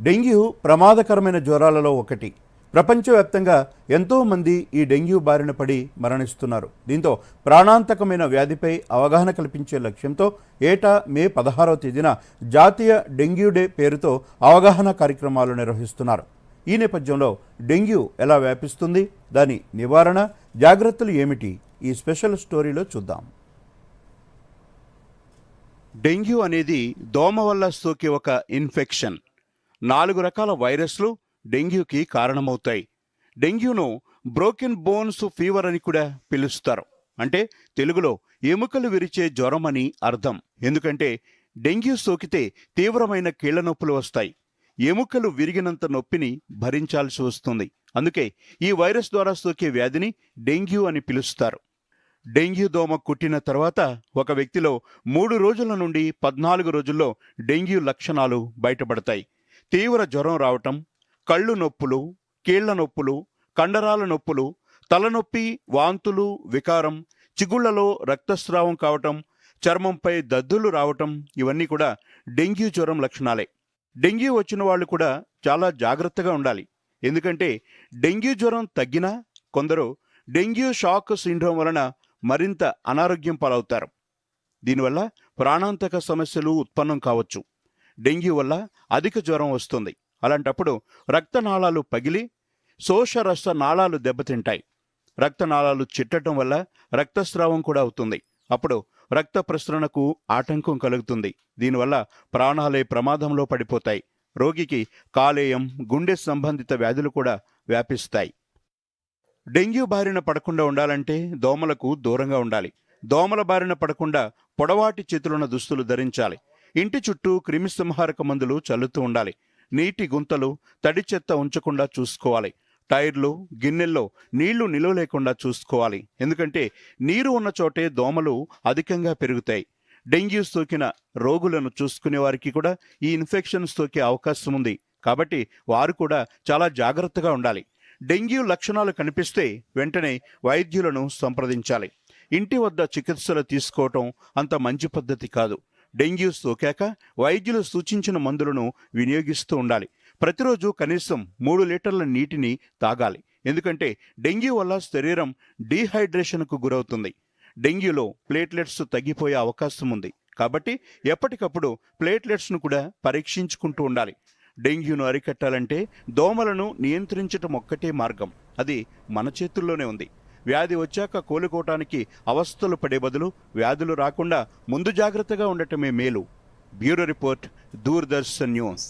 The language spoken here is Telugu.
డెంగ్యూ ప్రమాదకరమైన జ్వరాలలో ఒకటి. ప్రపంచవ్యాప్తంగా ఎంతోమంది ఈ డెంగ్యూ బారిన పడి మరణిస్తున్నారు. దీంతో ప్రాణాంతకమైన వ్యాధిపై అవగాహన కల్పించే లక్ష్యంతో ఏటా మే పదహారవ తేదీన జాతీయ డెంగ్యూ డే పేరుతో అవగాహన కార్యక్రమాలు నిర్వహిస్తున్నారు. ఈ నేపథ్యంలో డెంగ్యూ ఎలా వ్యాపిస్తుంది? దాని నివారణ జాగ్రత్తలు ఏమిటి? ఈ స్పెషల్ స్టోరీలో చూద్దాం. డెంగ్యూ అనేది దోమ వల్ల సోకే ఒక ఇన్ఫెక్షన్. నాలుగు రకాల వైరస్లు డెంగ్యూకి కారణమవుతాయి. డెంగ్యూను బ్రోకెన్ బోన్స్ ఫీవర్ అని కూడా పిలుస్తారు. అంటే తెలుగులో ఎముకలు విరిచే జ్వరం అని అర్థం. ఎందుకంటే డెంగ్యూ సోకితే తీవ్రమైన కీళ్ళ నొప్పులు వస్తాయి. ఎముకలు విరిగినంత నొప్పిని భరించాల్సి వస్తుంది. అందుకే ఈ వైరస్ ద్వారా సోకే వ్యాధిని డెంగ్యూ అని పిలుస్తారు. డెంగ్యూ దోమ కుట్టిన తర్వాత ఒక వ్యక్తిలో మూడు రోజుల నుండి పద్నాలుగు రోజుల్లో డెంగ్యూ లక్షణాలు బయటపడతాయి. తీవ్ర జ్వరం రావటం కళ్ళు నొప్పులు కీళ్ళ నొప్పులు కండరాల నొప్పులు తలనొప్పి వాంతులు వికారం చిగుళ్ళలో రక్తస్రావం కావటం చర్మంపై దద్దులు రావటం ఇవన్నీ కూడా డెంగ్యూ జ్వరం లక్షణాలే. డెంగ్యూ వచ్చిన వాళ్ళు కూడా చాలా జాగ్రత్తగా ఉండాలి. ఎందుకంటే డెంగ్యూ జ్వరం తగ్గినా కొందరు డెంగ్యూ షాక్ సిండ్రోమ్ వలన మరింత అనారోగ్యం పాలవుతారు. దీనివల్ల ప్రాణాంతక సమస్యలు ఉత్పన్నం కావచ్చు. డెంగ్యూ వల్ల అధిక జ్వరం వస్తుంది. అలాంటప్పుడు రక్తనాళాలు పగిలి శోషరస నాళాలు దెబ్బతింటాయి. రక్తనాళాలు చిట్టడం వల్ల రక్తస్రావం కూడా అవుతుంది. అప్పుడు రక్త ప్రసరణకు ఆటంకం కలుగుతుంది. దీనివల్ల ప్రాణాలే ప్రమాదంలో పడిపోతాయి. రోగికి కాలేయం గుండె సంబంధిత వ్యాధులు కూడా వ్యాపిస్తాయి. డెంగ్యూ బారిన పడకుండా ఉండాలంటే దోమలకు దూరంగా ఉండాలి. దోమల బారిన పడకుండా పొడవాటి చేతులున్న దుస్తులు ధరించాలి. ఇంటి చుట్టూ క్రిమిసంహారక మందులు చల్లుతూ ఉండాలి. నీటి గుంతలు తడి చెత్త ఉంచకుండా చూసుకోవాలి. టైర్లు గిన్నెల్లో నీళ్ళు నిలువ లేకుండా చూసుకోవాలి. ఎందుకంటే నీరు ఉన్న చోటే దోమలు అధికంగా పెరుగుతాయి. డెంగ్యూ సోకిన రోగులను చూసుకునే వారికి కూడా ఈ ఇన్ఫెక్షన్ సోకే అవకాశం ఉంది. కాబట్టి వారు కూడా చాలా జాగ్రత్తగా ఉండాలి. డెంగ్యూ లక్షణాలు కనిపిస్తే వెంటనే వైద్యులను సంప్రదించాలి. ఇంటి వద్ద చికిత్సలు తీసుకోవటం అంత మంచి పద్ధతి కాదు. డెంగ్యూ సోకాక వైద్యులు సూచించిన మందులను వినియోగిస్తూ ఉండాలి. ప్రతిరోజు కనీసం మూడు లీటర్ల నీటిని తాగాలి. ఎందుకంటే డెంగ్యూ వల్ల శరీరం డీహైడ్రేషన్కు గురవుతుంది. డెంగ్యూలో ప్లేట్లెట్స్ తగ్గిపోయే అవకాశం ఉంది. కాబట్టి ఎప్పటికప్పుడు ప్లేట్లెట్స్ను కూడా పరీక్షించుకుంటూ ఉండాలి. డెంగ్యూను అరికట్టాలంటే దోమలను నియంత్రించటం ఒక్కటే మార్గం. అది మన చేతుల్లోనే ఉంది. వ్యాధి వచ్చాక కోలుకోవటానికి అవస్థలు పడే బదులు వ్యాధులు రాకుండా ముందు జాగ్రత్తగా ఉండటమే మేలు. Bureau report Doordarshan news.